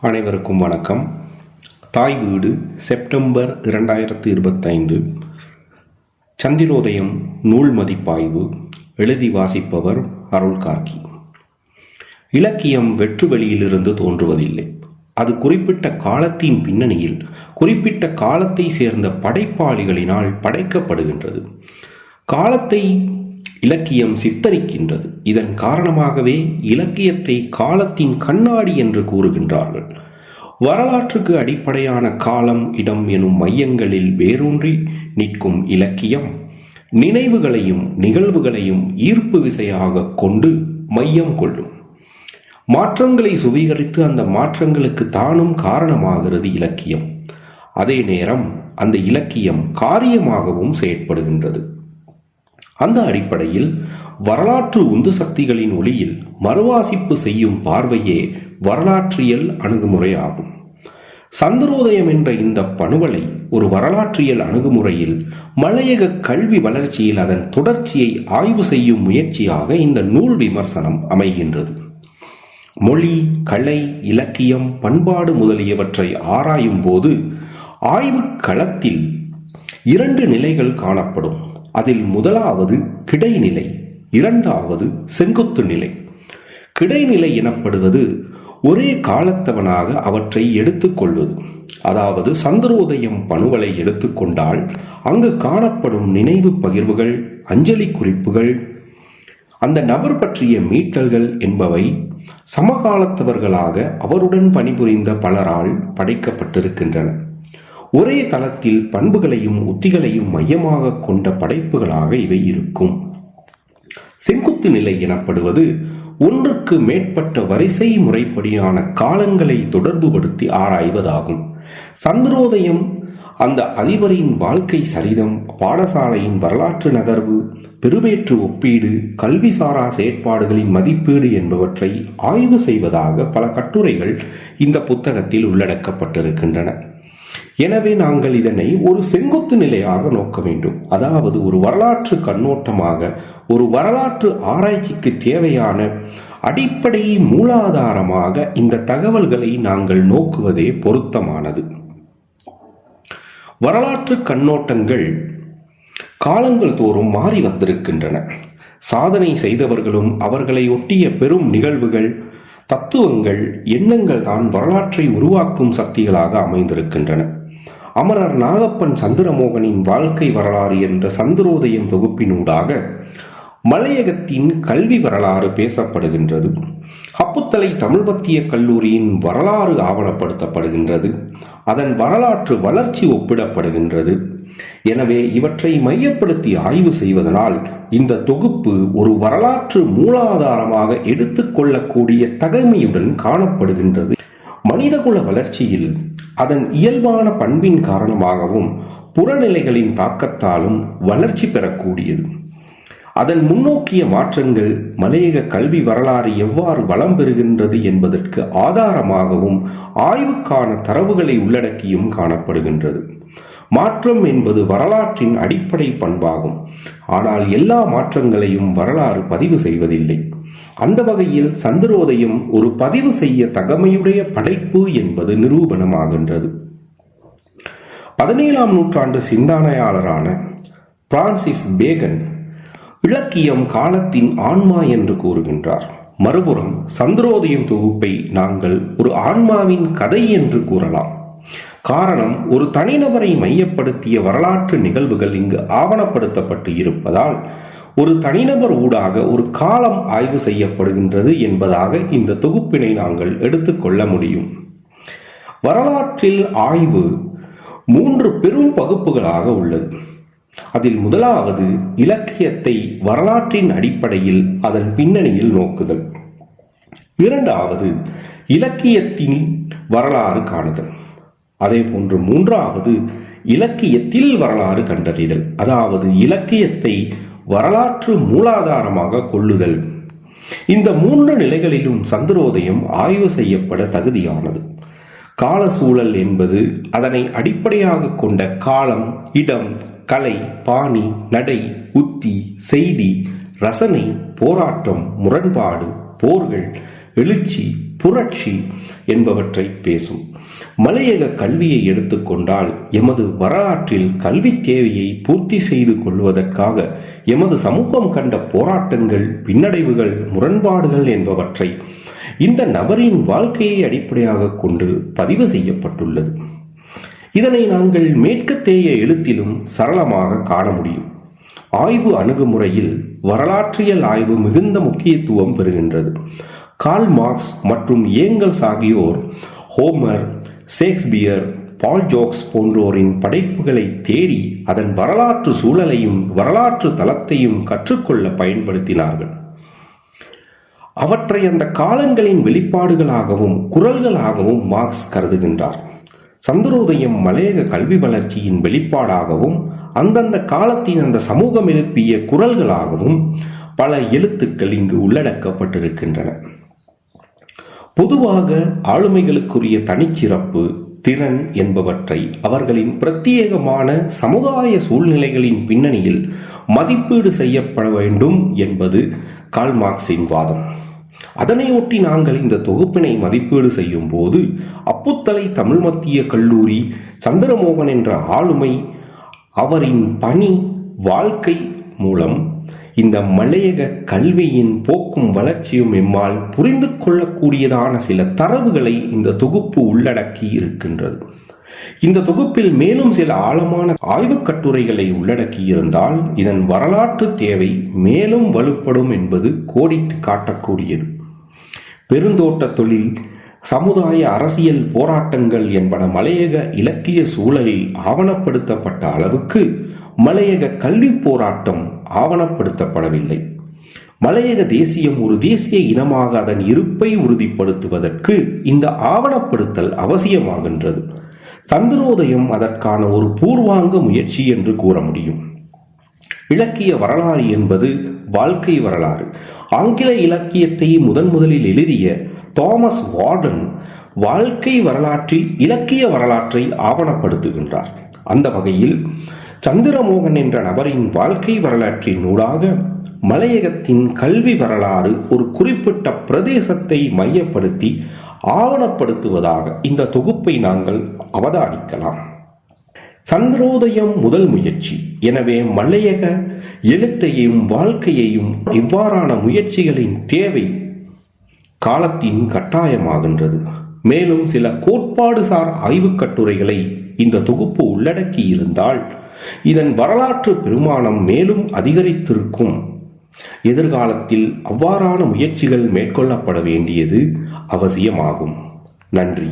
அனைவருக்கும் வணக்கம். தாய் வீடு செப்டம்பர் இரண்டாயிரத்து இருபத்தைந்து. சந்திரோதயம் நூல் மதிப்பாய்வு எழுதி வாசிப்பவர் அருள் கார்கி. இலக்கியம் வெற்று வெளியிலிருந்து தோன்றுவதில்லை. அது குறிப்பிட்ட காலத்தின் பின்னணியில் குறிப்பிட்ட காலத்தை சேர்ந்த படைப்பாளிகளினால் படைக்கப்படுகின்றது. காலத்தை இலக்கியம் சித்தரிக்கின்றது. இதன் காரணமாகவே இலக்கியத்தை காலத்தின் கண்ணாடி என்று கூறுகின்றார்கள். வரலாற்றுக்கு அடிப்படையான காலம் இடம் எனும் மையங்களில் வேரூன்றி நிற்கும் இலக்கியம் நினைவுகளையும் நிகழ்வுகளையும் ஈர்ப்பு விசையாக கொண்டு மையம் கொள்ளும். மாற்றங்களை சுவீகரித்து அந்த மாற்றங்களுக்கு தானும் காரணமாகிறது இலக்கியம். அதே நேரம் அந்த இலக்கியம் காரியமாகவும் செயற்படுகின்றது. அந்த அடிப்படையில் வரலாற்று உந்து சக்திகளின் ஒளியில் மறுவாசிப்பு செய்யும் பார்வையே வரலாற்றியல் அணுகுமுறை ஆகும் சந்திரோதயம் என்ற இந்த பணுவலை ஒரு வரலாற்றியல் அணுகுமுறையில் மலையக கல்வி வளர்ச்சியில் அதன் தொடர்ச்சியை ஆய்வு செய்யும் முயற்சியாக இந்த நூல் விமர்சனம் அமைகின்றது. மொழி கலை இலக்கியம் பண்பாடு முதலியவற்றை ஆராயும் போது ஆய்வு களத்தில் இரண்டு நிலைகள் காணப்படும். அதில் முதலாவது கிடைநிலை இரண்டாவது செங்குத்து நிலை. கிடைநிலை எனப்படுவது ஒரே காலத்தவனாக அவற்றை எடுத்துக்கொள்வது. அதாவது சந்திரோதயம் பணுவலை எடுத்துக்கொண்டால் அங்கு காணப்படும் நினைவு பகிர்வுகள் அஞ்சலி குறிப்புகள் அந்த நபர் பற்றிய மீட்டல்கள் என்பவை சமகாலத்தவர்களாக அவருடன் பணிபுரிந்த பலரால் படைக்கப்பட்டிருக்கின்றன. ஒரே தளத்தில் பண்புகளையும் உத்திகளையும் மையமாக கொண்ட படைப்புகளாக இவை இருக்கும். செங்குத்து நிலை எனப்படுவது ஒன்றுக்கு மேற்பட்ட வரிசை முறைப்படியான காலங்களை தொடர்புபடுத்தி ஆராய்வதாகும். சந்திரோதயம் அந்த அதிபரின் வாழ்க்கை சரிதம் பாடசாலையின் வரலாற்று நகர்வு பெருவேற்று ஒப்பீடு கல்விசாரா செயற்பாடுகளின் மதிப்பீடு என்பவற்றை ஆய்வு செய்வதாக பல கட்டுரைகள் இந்த புத்தகத்தில் உள்ளடக்கப்பட்டிருக்கின்றன. எனவே நாங்கள் இதனை ஒரு செங்குத்து நிலையாக நோக்க வேண்டும். அதாவது ஒரு வரலாற்று கண்ணோட்டமாக ஒரு வரலாற்று ஆராய்ச்சிக்கு தேவையான அடிப்படை மூலாதாரமாக இந்த தகவல்களை நாங்கள் நோக்குவதே பொருத்தமானது. வரலாற்று கண்ணோட்டங்கள் காலங்கள் தோறும் மாறி வந்திருக்கின்றன. சாதனை செய்தவர்களும் அவர்களை ஒட்டிய பெரும் நிகழ்வுகள் தத்துவங்கள் எண்ணங்கள் தான் வரலாற்றை உருவாக்கும் சக்திகளாக அமைந்திருக்கின்றன. அமரர் நாகப்பன் சந்திரமோகனின் வாழ்க்கை வரலாறு என்ற சந்திரோதயம் தொகுப்பினூடாக மலையகத்தின் கல்வி வரலாறு பேசப்படுகின்றது. அப்புத்தலை தமிழ் மத்திய கல்லூரியின் வரலாறு ஆவணப்படுத்தப்படுகின்றது. அதன் வரலாற்று வளர்ச்சி ஒப்பிடப்படுகின்றது. எனவே இவற்றை மையப்படுத்தி ஆய்வு செய்வதனால் இந்த தொகுப்பு ஒரு வரலாற்று மூலாதாரமாக எடுத்துக்கொள்ளக்கூடிய தகைமையுடன் காணப்படுகின்றது. மனிதகுல வளர்ச்சியில் அதன் இயல்பான பண்பின் காரணமாகவும் புறநிலைகளின் தாக்கத்தாலும் வளர்ச்சி பெறக்கூடியது. அதன் முன்னோக்கிய மாற்றங்கள் மலையக கல்வி வரலாறு எவ்வாறு வளம் பெறுகின்றது என்பதற்கு ஆதாரமாகவும் ஆய்வுக்கான தரவுகளை உள்ளடக்கியும் காணப்படுகின்றது. மாற்றம் என்பது வரலாற்றின் அடிப்படை பண்பாகும். ஆனால் எல்லா மாற்றங்களையும் வரலாறு பதிவு செய்வதில்லை. அந்த வகையில் சந்திரோதயம் ஒரு பதிவு செய்ய தகமையுடைய படைப்பு என்பது நிரூபணமாகின்றது. பதினேழாம் நூற்றாண்டு சிந்தனையாளரான பிரான்சிஸ் பேகன் இலக்கியம் காலத்தின் ஆன்மா என்று கூறுகின்றார். மறுபுறம் சந்திரோதயம் தொகுப்பை நாங்கள் ஒரு ஆன்மாவின் கதை என்று கூறலாம். காரணம் ஒரு தனிநபரை மையப்படுத்திய வரலாற்று நிகழ்வுகள் இங்கு ஆவணப்படுத்தப்பட்டு இருப்பதால் ஒரு தனிநபர் ஊடாக ஒரு காலம் ஆய்வு செய்யப்படுகின்றது என்பதாக இந்த தொகுப்பினை நாங்கள் எடுத்துக்கொள்ள முடியும். வரலாற்றில் ஆய்வு மூன்று பெரும் பகுப்புகளாக உள்ளது. அதில் முதலாவது இலக்கியத்தை வரலாற்றின் அடிப்படையில் அதன் பின்னணியில் நோக்குதல். இரண்டாவது இலக்கியத்தின் வரலாறு காணுதல். அதே போன்று மூன்றாவது இலக்கியத்தில் வரலாறு கண்டறிதல். அதாவது இலக்கியத்தை வரலாற்று மூலாதாரமாக கொள்ளுதல். இந்த மூன்று நிலைகளிலும் சந்திரோதயம் ஆய்வு செய்யப்பட தகுதியானது. கால சூழல் என்பது அதனை அடிப்படையாக கொண்ட காலம் இடம் கலை பாணி நடை உத்தி செய்தி ரசனை போராட்டம் முரண்பாடு போர்கள் எழுச்சி புரட்சி என்பவற்றை பேசும். மலையக கல்வியை எடுத்துக்கொண்டால் எமது வரலாற்றில் கல்வி தேவையை பூர்த்தி செய்து கொள்வதற்காக எமது சமூகம் கண்ட போராட்டங்கள் பின்னடைவுகள் முரண்பாடுகள் என்பவற்றை இந்த நபரின் வாழ்க்கையை அடிப்படையாக கொண்டு பதிவு செய்யப்பட்டுள்ளது. இதனை நாங்கள் மேற்கத்தேய எழுத்திலும் சரளமாக காண முடியும். ஆய்வு அணுகுமுறையில் வரலாற்றியல் ஆய்வு மிகுந்த முக்கியத்துவம் பெறுகின்றது. கால் மார்க்ஸ் மற்றும் ஏங்கல்ஸ் ஆகியோர் ஹோமர் ஷேக்ஸ்பியர் பால் ஜோக்ஸ் போன்றோரின் படைப்புகளை தேடி அதன் வரலாற்று சூழலையும் வரலாற்று தளத்தையும் கற்றுக்கொள்ள பயன்படுத்தினார்கள். அவற்றை அந்த காலங்களின் வெளிப்பாடுகளாகவும் குரல்களாகவும் மார்க்ஸ் கருதுகின்றார். சந்திரோதயம் மலையக கல்வி வளர்ச்சியின் வெளிப்பாடாகவும் அந்தந்த காலத்தின் அந்த சமூகம் எழுப்பிய குரல்களாகவும் பல எழுத்துக்கள் இங்கு உள்ளடக்கப்பட்டிருக்கின்றன. பொதுவாக ஆளுமைகளுக்குரிய தனிச்சிறப்பு திறன் என்பவற்றை அவர்களின் பிரத்யேகமான சமுதாய சூழ்நிலைகளின் பின்னணியில் மதிப்பீடு செய்யப்பட வேண்டும் என்பது கால்மார்க்சின் வாதம். அதனை ஒட்டி நாங்கள் இந்த தொகுப்பினை மதிப்பீடு செய்யும் போது அப்புத்தலை தமிழ் மத்திய கல்லூரி சந்திரமோகன் என்ற ஆளுமை அவரின் பணி வாழ்க்கை மூலம் இந்த மலையக கல்வியின் போக்கும் வளர்ச்சியும் எம்மால் புரிந்து கொள்ளக்கூடியதான சில தரவுகளை இந்த தொகுப்பு உள்ளடக்கி இருக்கின்றது. இந்த தொகுப்பில் மேலும் சில ஆழமான ஆய்வுக் கட்டுரைகளை உள்ளடக்கியிருந்தால் இதன் வரலாற்று தேவை மேலும் வலுப்படும் என்பது கோடிட்டு காட்டக்கூடியது. பெருந்தோட்ட தொழில் சமுதாய அரசியல் போராட்டங்கள் என்பன மலையக இலக்கிய சூழலில் ஆவணப்படுத்தப்பட்ட அளவுக்கு மலையக கல்வி போராட்டம் ஆவணப்படுத்தப்படவில்லை. மலையக தேசியம் ஒரு தேசிய இனமாக அதன் இருப்பை உறுதிப்படுத்துவதற்கு இந்த ஆவணப்படுத்தல் அவசியமாகின்றது. சந்திரோதயம் அதற்கான ஒரு பூர்வாங்க முயற்சி என்று கூற முடியும். இலக்கிய வரலாறு என்பது வாழ்க்கை வரலாறு. ஆங்கில இலக்கியத்தை முதன் முதலில் எழுதிய தாமஸ் வார்டன் வாழ்க்கை வரலாற்றில் இலக்கிய வரலாற்றை ஆவணப்படுத்துகின்றார். அந்த வகையில் சந்திரமோகன் என்ற நபரின் வாழ்க்கை வரலாற்றின் ஊடாக மலையகத்தின் கல்வி வரலாறு ஒரு குறிப்பிட்ட பிரதேசத்தை மையப்படுத்தி ஆவணப்படுத்துவதாக இந்த தொகுப்பை நாங்கள் அவதானிக்கலாம். சந்திரோதயம் முதல் முயற்சி. எனவே மலையக எழுத்தையும் வாழ்க்கையையும் இவ்வாறான முயற்சிகளின் தேவை காலத்தின் கட்டாயமாகின்றது. மேலும் சில கோட்பாடு சார் ஆய்வுக் கட்டுரைகளை இந்த தொகுப்பு உள்ளடக்கி இருந்தால் இதன் வரலாற்று பெருமானம் மேலும் அதிகரித்திருக்கும். எதிர்காலத்தில் அவ்வாறான முயற்சிகள் மேற்கொள்ளப்பட வேண்டியது அவசியமாகும். நன்றி.